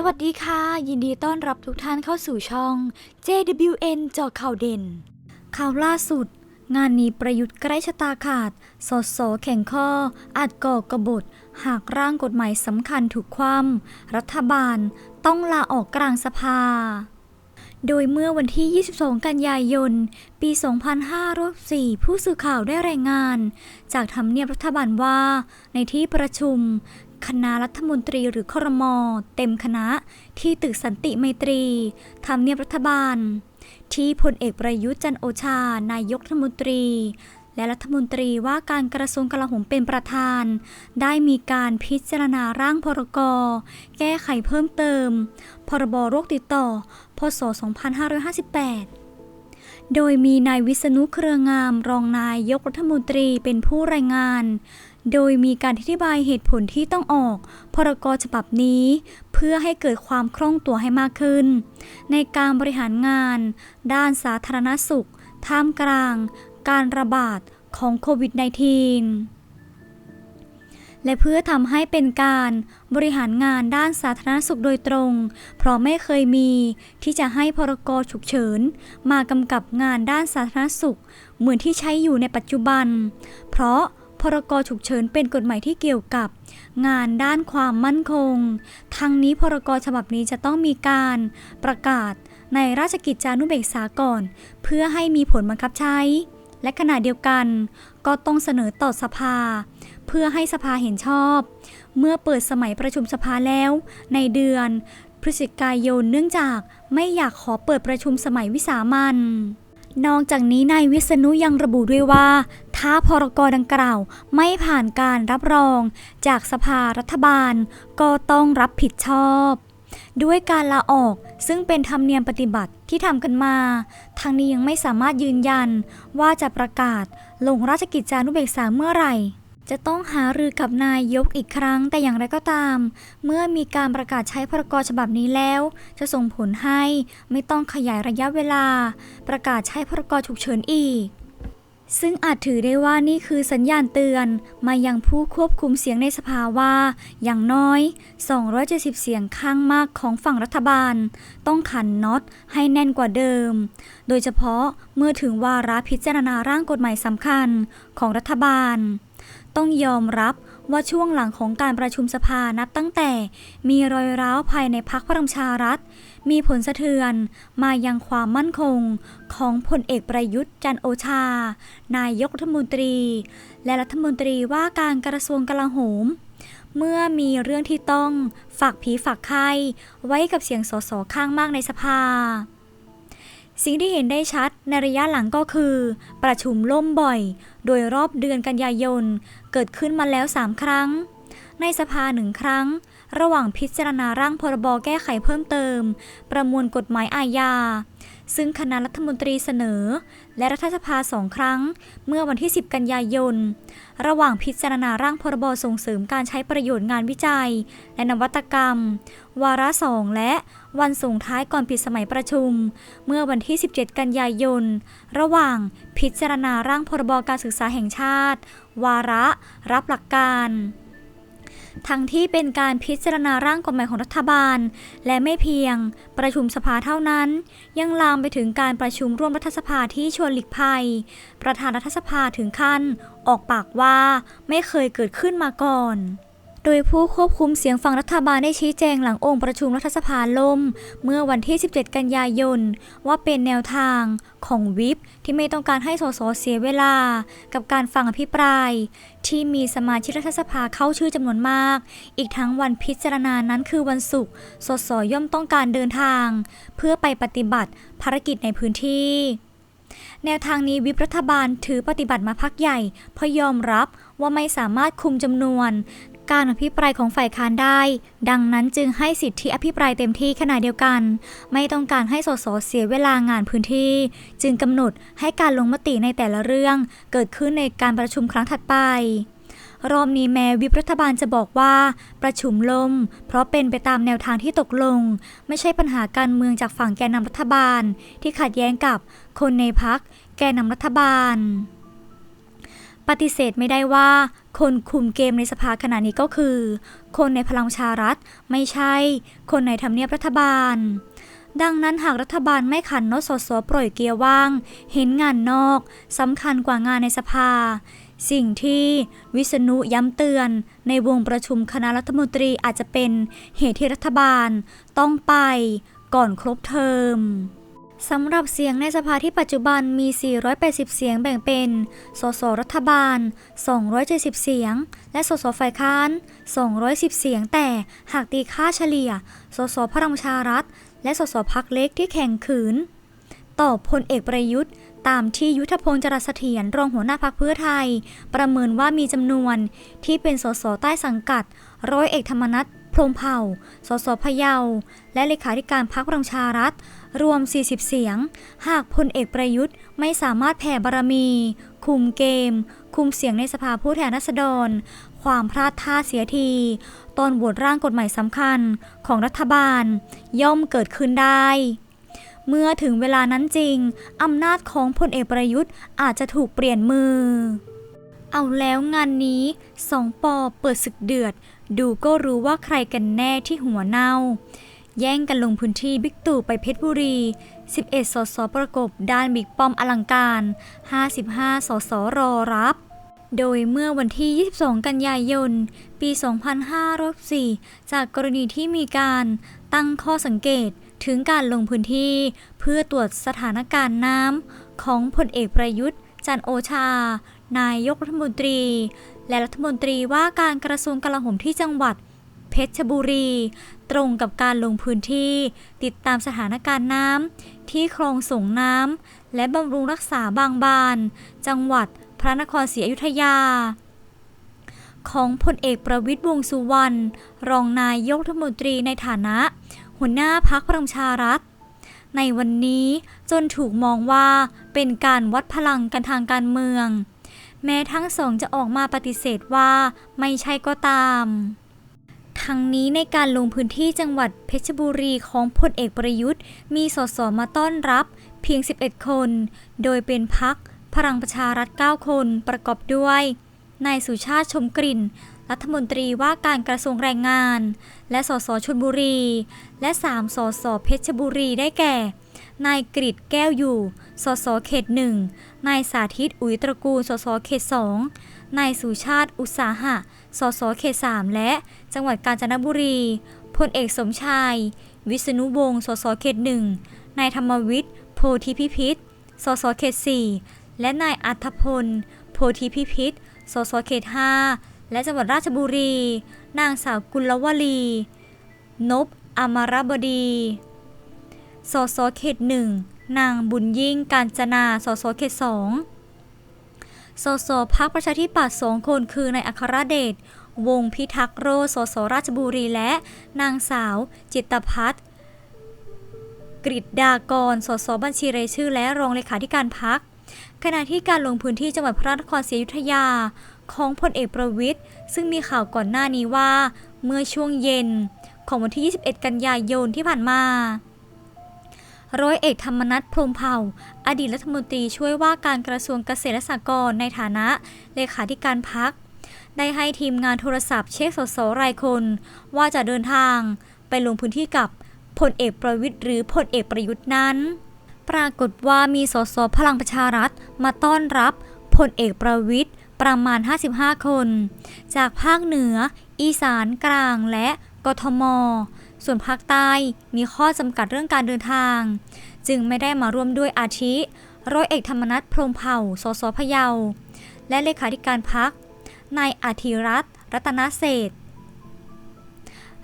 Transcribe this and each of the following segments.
สวัสดีค่ะ ยินดีต้อนรับทุกท่านเข้าสู่ช่อง JWN จอข่าวเด่น ข่าวล่าสุด งานนี้ประยุทธ์ใกล้ชะตาขาดสดสแข่งข้อ อาจก่อกบฏ หากร่างกฎหมายสำคัญถูกคว่ำรัฐบาลต้องลาออกกลางสภา โดยเมื่อวันที่ 22 กันยายน ปี 2504ผู้สื่อข่าวได้รายงาน จากทำเนียบรัฐบาลว่า ในที่ประชุม คณะรัฐมนตรีหรือครม เต็มคณะที่ตึกสันติไมตรีทำเนียบรัฐบาล ที่พลเอกประยุทธ์จันโอชา นายกรัฐมนตรี และรัฐมนตรีว่าการกระทรวงกลาโหมเป็นประธาน ได้มีการพิจารณาร่างพรกแก้ไขเพิ่มเติม พรบโรคติดต่อ พศ 2558โดยมีนายวิษณุเครืองามรองนายกรัฐมนตรีเป็นผู้รายงาน โดยมีการอธิบายเหตุผลที่ต้องออก พรกฉบับนี้ เพื่อให้เกิดความคล่องตัวให้มากขึ้น ในการบริหารงาน ด้านสาธารณสุข ท่ามกลาง การระบาดของโควิด -19 และเพื่อทำให้เป็นการบริหารงานด้านสาธารณสุขโดยตรง เพราะไม่เคยมีที่จะให้พรกฉุกเฉิน มากำกับงานด้านสาธารณสุข เหมือนที่ใช้อยู่ในปัจจุบัน เพราะ พรกฉุกเฉินเป็นกฎหมายที่เกี่ยวกับ งานด้านความมั่นคง ทั้งนี้พรกฉบับนี้จะต้องมีการประกาศในราชกิจจานุเบกษาก่อน เพื่อให้มีผลบังคับใช้ และขณะเดียวกัน ก็ต้องเสนอต่อสภา เพื่อให้สภาเห็นชอบ เมื่อเปิดสมัยประชุมสภาแล้ว ในเดือนพฤศจิกายนเนื่องจากไม่อยากขอเปิดประชุมสมัยวิสามัน นอกจากนี้นายวิษณุยังระบุด้วยว่า ถ้าพรกรดังกล่าวไม่ผ่านการรับรอง จากสภารัฐบาล ก็ต้องรับผิดชอบ ด้วยการลาออกซึ่งเป็นธรรมเนียมปฏิบัติที่ทำกันมาทางนี้ยังไม่สามารถยืนยันว่าจะประกาศลงราชกิจจานุเบกษาเมื่อไหร่ จะต้องหารือกับนายยกอีกครั้งแต่อย่างไรก็ตาม เมื่อมีการประกาศใช้พรกฉบับนี้แล้ว จะส่งผลให้ไม่ต้องขยายระยะเวลา ประกาศใช้พรกฉุกเฉินอีก ซึ่งอาจถือได้ว่านี่คือสัญญาณเตือน มายังผู้ควบคุมเสียงในสภาว่า อย่างน้อย 270 เสียงข้างมากของฝั่งรัฐบาล ต้องขันน็อตให้แน่นกว่าเดิม โดยเฉพาะเมื่อถึงวาระพิจารณาร่างกฎหมายสำคัญของรัฐบาล ต้องยอมรับว่าช่วงหลังของการประชุมสภานับตั้งแต่มีรอยร้าวภายในพักพลังประชารัฐ มีผลสะเทือนมายังความมั่นคงของพลเอกประยุทธ์จันโอชา นายกรัฐมนตรี และรัฐมนตรีว่าการกระทรวงกลาโหม เมื่อมีเรื่องที่ต้องฝากผีฝากไข้ไว้กับเสียงสสข้างมากในสภา สิ่งที่เห็นได้ชัดในระยะหลังก็คือ ประชุมล่มบ่อย โดยรอบเดือนกันยายน เกิดขึ้นมาแล้ว 3 ครั้ง ในสภาหนึ่งครั้ง ระหว่างพิจารณาร่างพรบแก้ไขเพิ่มเติม ประมวลกฎหมายอาญา ซึ่งคณะรัฐมนตรีเสนอ และรัฐสภาสองครั้ง เมื่อวันที่ 10 กันยายน ระหว่างพิจารณาร่างพรบส่งเสริมการใช้ประโยชน์งานวิจัย และนวัตกรรม วาระสองและ วันส่งท้ายก่อนปิดสมัยประชุม เมื่อวันที่ 17 กันยายน ระหว่างพิจารณาร่างพรบการศึกษาแห่งชาติ วาระ รับหลักการทั้งที่เป็นการพิจารณาร่างกฎหมายของรัฐบาล และไม่เพียงประชุมสภาเท่านั้น ยังลามไปถึงการประชุมร่วมรัฐสภาที่ชวนหลีกภัย ประธานรัฐสภาถึงขั้น ออกปากว่าไม่เคยเกิดขึ้นมาก่อน โดยผู้ควบคุมเสียงฝั่งรัฐบาลได้ชี้แจงหลังองค์ประชุมรัฐสภาล่ม เมื่อวันที่ 17 กันยายน ว่าเป็นแนวทางของวิปที่ไม่ต้องการให้สสเสียเวลา กับการฟังอภิปราย ที่มีสมาชิกรัฐสภาเข้าชื่อจำนวนมาก อีกทั้งวันพิจารณานั้นคือวันศุกร์สสย่อมต้องการเดินทาง เพื่อไปปฏิบัติภารกิจในพื้นที่แนวทางนี้วิปรัฐบาลถือปฏิบัติมาพักใหญ่เพราะยอมรับว่าไม่สามารถคุมจำนวน การอภิปรายของฝ่ายค้านได้ ดังนั้นจึงให้สิทธิอภิปรายเต็มที่ขณะเดียวกัน ไม่ต้องการให้สสเสียเวลางานพื้นที่ จึงกำหนดให้การลงมติในแต่ละเรื่อง เกิดขึ้นในการประชุมครั้งถัดไปรอบนี้แม้วิปรัฐบาลจะบอกว่า ประชุมลม เพราะเป็นไปตามแนวทางที่ตกลง ไม่ใช่ปัญหาการเมืองจากฝั่งแกนนำรัฐบาล ที่ขัดแย้งกับคนในพักแกนนำรัฐบาล ปฏิเสธไม่ได้ว่า คนคุมเกมในสภาขณะนี้ก็คือ คนในพลังชารัฐ ไม่ใช่ คนในทำเนียบรัฐบาล ดังนั้นหากรัฐบาลไม่ขันนสสปล่อยเกียร์ว่าง เห็นงานนอกสำคัญกว่างานในสภา สิ่งที่วิษณุย้ำเตือน ในวงประชุมคณะรัฐมนตรีอาจจะเป็นเหตุที่รัฐบาลต้องไปก่อนครบเทอม สำหรับเสียงในสภาที่ปัจจุบันมี 480 เสียงแบ่งเป็น สสรัฐบาล 270 เสียง และสสฝ่ายค้าน 210 เสียง แต่หากตีค่าเฉลี่ย สสพลังชารัฐ และสสพักเล็กที่แข่งขืน ต่อพลเอกประยุทธ์ ตามที่ยุทธพงศ์จรัสเถียรรองหัวหน้าพักเพื่อไทย ประเมินว่ามีจำนวนที่เป็นสสใต้สังกัด ร้อยเอกธรรมนัฐ รมเผ่า สสพะเยา และเลขาธิการพรรคพลังประชารัฐ รวม 40 เสียง หากพลเอกประยุทธ์ไม่สามารถแผ่บารมี คุมเกม คุมเสียงในสภาผู้แทนราษฎร ความพลาดท่าเสียที ตอนโหวตร่างกฎหมายสำคัญของรัฐบาล ย่อมเกิดขึ้นได้เมื่อถึงเวลานั้นจริง อำนาจของพลเอกประยุทธ์อาจจะถูกเปลี่ยนมือ เอาแล้วงานนี้สองปอเปิดศึกเดือด ดูก็รู้ว่าใครกันแน่ที่หัวเน่า แย่งกันลงพื้นที่บิ๊กตู่ไปเพชรบุรี 11 สสประกบด้านบิ๊กป้อมอลังการ 55 สสรอรับโดยเมื่อวันที่ 22 กันยายน ปี 2504จากกรณีที่มีการตั้งข้อสังเกตถึงการลงพื้นที่ เพื่อตรวจสถานการณ์น้ำของพลเอกประยุทธ์ จันโอชา นายกรัฐมนตรี และรัฐมนตรีว่าการกระทรวงกลาโหมที่จังหวัด เพชรบุรี ตรงกับการลงพื้นที่ ติดตามสถานการณ์น้ำที่คลองส่งน้ำและบำรุงรักษาบางบาน จังหวัดพระนครศรีอยุธยา ของพลเอกประวิตรวงสุวรรณรองนายกรัฐมนตรีในฐานะ หัวหน้าพักพลังชารัฐในวันนี้จนถูกมองว่าเป็นการวัดพลังกันทางการเมือง แม้ทั้งสองจะออกมาปฏิเสธว่าไม่ใช่ก็ตาม ทั้งนี้ในการลงพื้นที่จังหวัดเพชรบุรีของพลเอกประยุทธ์ มีสสมาต้อนรับเพียง 11 คน โดยเป็นพักพลังประชารัฐ 9 คนประกอบด้วยนายสุชาติชมกลิ่น รัฐมนตรีว่าการกระทรวงแรงงาน และสสชลบุรี และ 3 สสเพชรบุรีได้แก่ นายกริดแก้วอยู่ สสเขตหนึ่ง นายสาธิตอุ๋ยตระกูล สสเขตสอง นายสุชาติอุตสาหะ สสเขตสามและจังหวัดกาญจนบุรี พลเอกสมชาย วิษณุวงศ์ สสเขตหนึ่ง นายธรรมวิทย์ โพธิพิพิธ สสเขตสี่ และนายอัธพล โพธิพิพิธ สสเขตห้า และจังหวัดราชบุรี นางสาวกุลวลี นบอมรบดี สสเขตหนึ่งนางบุญยิ่งการจนาสสเขตสองสสพักประชาธิปัตย์สองคนคือนายอัครเดช วงศ์พิทักษ์โรสสราชบุรีและนางสาว จิตพัฒน์กฤษดากร สสบัญชีรายชื่อ และรองเลขาธิการพัก ขณะที่การลงพื้นที่จังหวัดพระนครศรีอยุธยาของพลเอกประวิทย์ซึ่งมีข่าวก่อนหน้านี้ว่า เมื่อช่วงเย็นของวันที่ 21 กันยายนที่ผ่านมา ร้อยเอกธรรมนัฐพรมเผ่า อดีตรัฐมนตรีช่วยว่าการกระทรวงเกษตรและสหกรณ์ในฐานะเลขาธิการพัก ได้ให้ทีมงานโทรศัพท์เช็คสสรายคน ว่าจะเดินทางไปลงพื้นที่กับพลเอกประวิทย์หรือพลเอกประยุทธ์นั้น ปรากฏว่ามีสสพลังประชารัฐมาต้อนรับพลเอกประวิทย์ประมาณ 55 คน จากภาคเหนือ อีสานกลางและกทม ส่วนภาคใต้มีข้อจำกัดเรื่องการเดินทาง จึงไม่ได้มาร่วมด้วยอาทิ ร้อยเอกธรรมนัฐพรมเผ่า สสพะเยา และเลขาธิการพัก นายอาธิรัตน์รัตนเศษ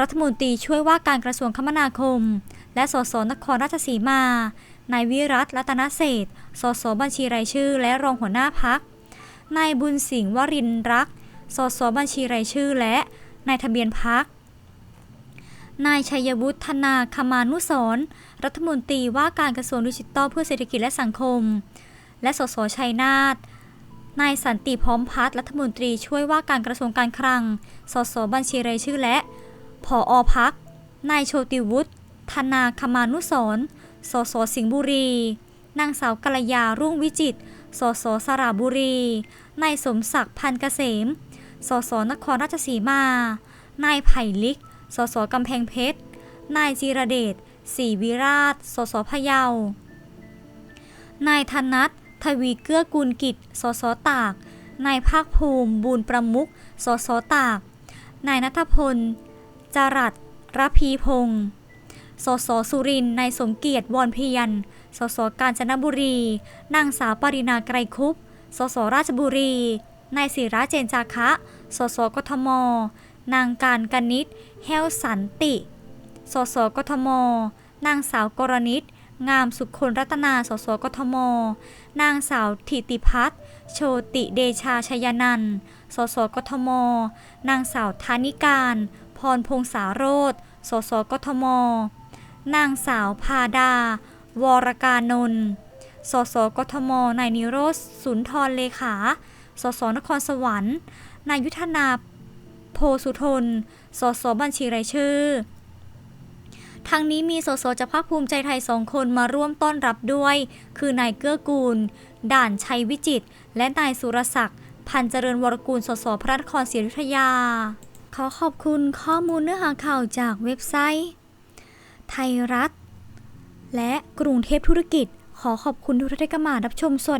รัฐมนตรีช่วยว่าการกระทรวงคมนาคม และสสนครราชสีมา นายวิรัตรัตนเศษสสบัญชีรายชื่อ และรองหัวหน้าพัก นายบุญสิงห์วรินรัก สสบัญชีรายชื่อ และนายทะเบียนพัก นายชัยวุฒธนาคมานุสรรัฐมนตรีว่าการกระทรวงดิจิทัลเพื่อเศรษฐกิจและสังคม และสสชัยนาทนายสันติพร้อมพัฒรัฐมนตรีช่วยว่าการกระทรวงการคลัง สสบัญชีรายชื่อและผออพัก นายโชติวุฒิธนาคมานุสรสสสิงห์บุรี นางสาวกัลยารุ่งวิจิต สสสระบุรี นายสมศักดิ์พันเกษม สสนครราชสีมา นายไผ่ลิก สสกำแพงเพชร นายจีรเดชศรีวิราช สสพะเยา นายธนัททวีเกื้อกูลกิจ สสตาก นายภาคภูมิบูรประมุขสสตาก นายนัทพล จรัสรพีพงศ์สสสุรินทร์นายสมเกียรติวรเพียร สสกาญจนบุรี นางสาวปรินาไกรคุป สสราชบุรี นายศิระเจนจาคะ สสกทม นางการกนิษฐ์แห้วสันติ สสกทม นางสาวกรณิตงามสุขคนรัตนา สสกทม นางสาวถิติพัฒน์โชติเดชาชยนัน สสกทม นางสาวธานิการ พรพงษาโรธสสกทม นางสาวพาดา วรกานนท์สสกทม นายนิโรธสุนทรเลขา สสนครสวรรค์ นายยุทธนา โพสุทน สสบัญชีรายชื่อทั้งนี้มีสสจากภาคภูมิใจไทยสองคนมาร่วมต้อนรับด้วย คือนายเกื้อกูล ด่านชัยวิจิตรและนายสุรศักดิ์พันเจริญวรกูลสสพระนครศรีอยุธยา ขอขอบคุณข้อมูลเนื้อหาข่าวจากเว็บไซต์ ไทยรัฐ และกรุงเทพธุรกิจ ขอขอบคุณทุกท่านที่เข้ามารับชมสวัสดี